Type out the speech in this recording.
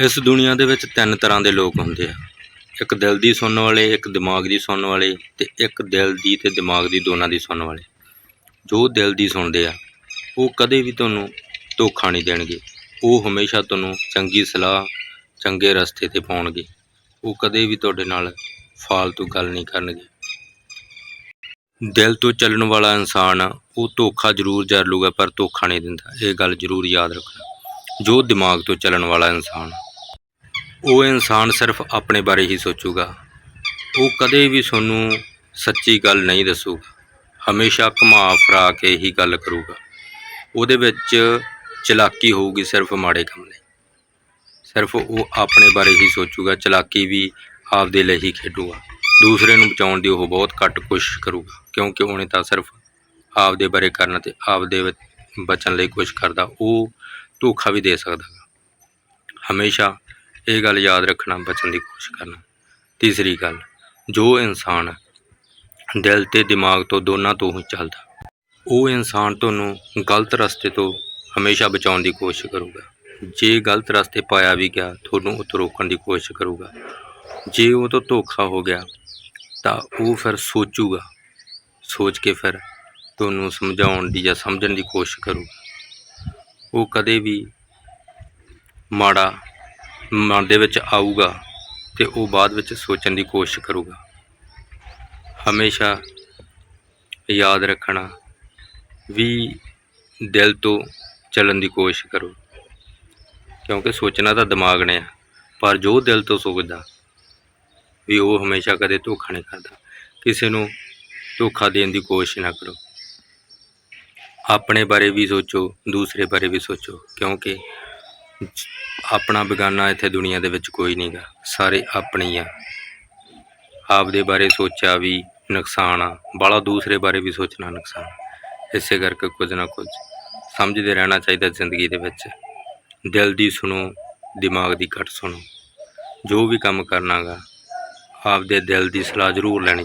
ਇਸ ਦੁਨੀਆ ਦੇ ਵਿੱਚ ਤਿੰਨ ਤਰ੍ਹਾਂ ਦੇ ਲੋਕ ਹੁੰਦੇ ਆ। ਇੱਕ ਦਿਲ ਦੀ ਸੁਣਨ ਵਾਲੇ, ਇੱਕ ਦਿਮਾਗ ਦੀ ਸੁਣਨ ਵਾਲੇ ਤੇ ਇੱਕ ਦਿਲ ਦੀ ਤੇ ਦਿਮਾਗ ਦੀ ਦੋਨਾਂ ਦੀ ਸੁਣਨ ਵਾਲੇ। ਜੋ ਦਿਲ ਦੀ ਸੁਣਦੇ ਆ, ਉਹ ਕਦੇ ਵੀ ਤੁਹਾਨੂੰ ਧੋਖਾ ਨਹੀਂ ਦੇਣਗੇ। ਉਹ ਹਮੇਸ਼ਾ ਤੁਹਾਨੂੰ ਚੰਗੀ ਸਲਾਹ, ਚੰਗੇ ਰਸਤੇ ਤੇ ਪਾਉਣਗੇ। ਉਹ ਕਦੇ ਵੀ ਤੁਹਾਡੇ ਨਾਲ ਫਾਲਤੂ ਗੱਲ ਨਹੀਂ ਕਰਨਗੇ। ਦਿਲ ਤੋਂ ਚੱਲਣ ਵਾਲਾ ਇਨਸਾਨ, ਉਹ ਧੋਖਾ ਜ਼ਰੂਰ ਜਰ ਲੂਗਾ, ਪਰ ਧੋਖਾ ਨਹੀਂ ਦਿੰਦਾ। ਇਹ ਗੱਲ ਜ਼ਰੂਰ ਯਾਦ ਰੱਖਣਾ। ਜੋ ਦਿਮਾਗ ਤੋਂ ਚੱਲਣ ਵਾਲਾ ਇਨਸਾਨ ਉਹ ਇਨਸਾਨ ਸਿਰਫ ਆਪਣੇ ਬਾਰੇ ਹੀ ਸੋਚੂਗਾ। ਉਹ ਕਦੇ ਵੀ ਤੁਹਾਨੂੰ ਸੱਚੀ ਗੱਲ ਨਹੀਂ ਦੱਸੂਗਾ। ਹਮੇਸ਼ਾ ਘੁਮਾ ਫਰਾ ਕੇ ਹੀ ਗੱਲ ਕਰੂਗਾ। ਉਹਦੇ ਵਿੱਚ ਚਲਾਕੀ ਹੋਊਗੀ ਸਿਰਫ ਮਾੜੇ ਕੰਮ ਲਈ। ਸਿਰਫ ਉਹ ਆਪਣੇ ਬਾਰੇ ਹੀ ਸੋਚੂਗਾ, ਚਲਾਕੀ ਵੀ ਆਪਦੇ ਲਈ ਹੀ ਖੇਡੂਗਾ। ਦੂਸਰੇ ਨੂੰ ਬਚਾਉਣ ਦੀ ਉਹ ਬਹੁਤ ਘੱਟ ਕੋਸ਼ਿਸ਼ ਕਰੂਗਾ, ਕਿਉਂਕਿ ਉਹਨੇ ਤਾਂ ਸਿਰਫ ਆਪਦੇ ਬਾਰੇ ਕਰਨ ਤੇ ਆਪਦੇ ਬਚਣ ਲਈ ਕੋਸ਼ਿਸ਼ ਕਰਦਾ। ਉਹ ਧੋਖਾ ਵੀ ਦੇ ਸਕਦਾ। ਗਾ। ਹਮੇਸ਼ਾ ਇਹ ਗੱਲ ਯਾਦ ਰੱਖਣਾ ਬਚਣ ਦੀ ਕੋਸ਼ਿਸ਼ ਕਰਨਾ। ਤੀਸਰੀ ਗੱਲ, ਜੋ ਇਨਸਾਨ ਦਿਲ ਤੇ ਦਿਮਾਗ ਤੋਂ ਦੋਨਾਂ ਤੋਂ ਹੀ ਚੱਲਦਾ, ਉਹ ਇਨਸਾਨ ਤੁਹਾਨੂੰ ਗਲਤ ਰਸਤੇ ਤੋਂ ਹਮੇਸ਼ਾ ਬਚਾਉਣ ਦੀ ਕੋਸ਼ਿਸ਼ ਕਰੂਗਾ। ਜੇ ਗਲਤ ਰਸਤੇ ਪਾਇਆ ਵੀ ਗਿਆ, ਤੁਹਾਨੂੰ ਉੱਥੋਂ ਰੋਕਣ ਦੀ ਕੋਸ਼ਿਸ਼ ਕਰੂਗਾ। ਜੇ ਉਹ ਤੋਂ ਧੋਖਾ ਹੋ ਗਿਆ, ਤਾਂ ਉਹ ਫਿਰ ਸੋਚੂਗਾ, ਸੋਚ ਕੇ ਫਿਰ ਤੁਹਾਨੂੰ ਸਮਝਾਉਣ ਦੀ ਜਾਂ ਸਮਝਣ ਦੀ ਕੋਸ਼ਿਸ਼ ਕਰੂਗਾ। ਉਹ ਕਦੇ ਵੀ ਮਾੜਾ ਮਨ ਦੇ ਵਿੱਚ ਆਊਗਾ ਤੇ ਉਹ ਬਾਅਦ ਵਿੱਚ ਸੋਚਣ ਦੀ ਕੋਸ਼ਿਸ਼ ਕਰੂਗਾ। ਹਮੇਸ਼ਾ ਯਾਦ ਰੱਖਣਾ, ਵੀ ਦਿਲ ਤੋਂ ਚੱਲਣ ਦੀ ਕੋਸ਼ਿਸ਼ ਕਰੋ। ਕਿਉਂਕਿ ਸੋਚਣਾ ਤਾਂ ਦਿਮਾਗ ਨੇ ਆ, ਪਰ ਜੋ ਦਿਲ ਤੋਂ ਸੋਚਦਾ, ਵੀ ਉਹ ਹਮੇਸ਼ਾ ਕਦੇ ਧੋਖਾ ਨਹੀਂ ਕਰਦਾ। ਕਿਸੇ ਨੂੰ ਧੋਖਾ ਦੇਣ ਦੀ ਕੋਸ਼ਿਸ਼ ਨਾ ਕਰੋ। ਆਪਣੇ ਬਾਰੇ ਵੀ ਸੋਚੋ, ਦੂਸਰੇ ਬਾਰੇ ਵੀ ਸੋਚੋ, ਕਿਉਂਕਿ ਆਪਣਾ ਬੇਗਾਨਾ ਇੱਥੇ ਦੁਨੀਆ ਦੇ ਵਿੱਚ ਕੋਈ ਨਹੀਂਗਾ ਸਾਰੇ ਆਪਣੇ ਹੀ ਆ। ਆਪਦੇ ਬਾਰੇ ਸੋਚਿਆ ਵੀ ਨੁਕਸਾਨ ਆ। ਬਾਲਾ ਦੂਸਰੇ ਬਾਰੇ ਵੀ ਸੋਚਣਾ ਨੁਕਸਾਨ। ਇਸੇ ਕਰਕੇ ਕੁਝ ਨਾ ਕੁਝ ਸਮਝਦੇ ਰਹਿਣਾ ਚਾਹੀਦਾ ਜ਼ਿੰਦਗੀ ਦੇ ਵਿੱਚ। ਦਿਲ ਦੀ ਸੁਣੋ, ਦਿਮਾਗ ਦੀ ਘੱਟ ਸੁਣੋ। ਜੋ ਵੀ ਕੰਮ ਕਰਨਾਗਾ, ਆਪਦੇ ਦਿਲ ਦੀ ਸਲਾਹ ਜ਼ਰੂਰ ਲੈਣੀ ਚਾਹੀਦੀ।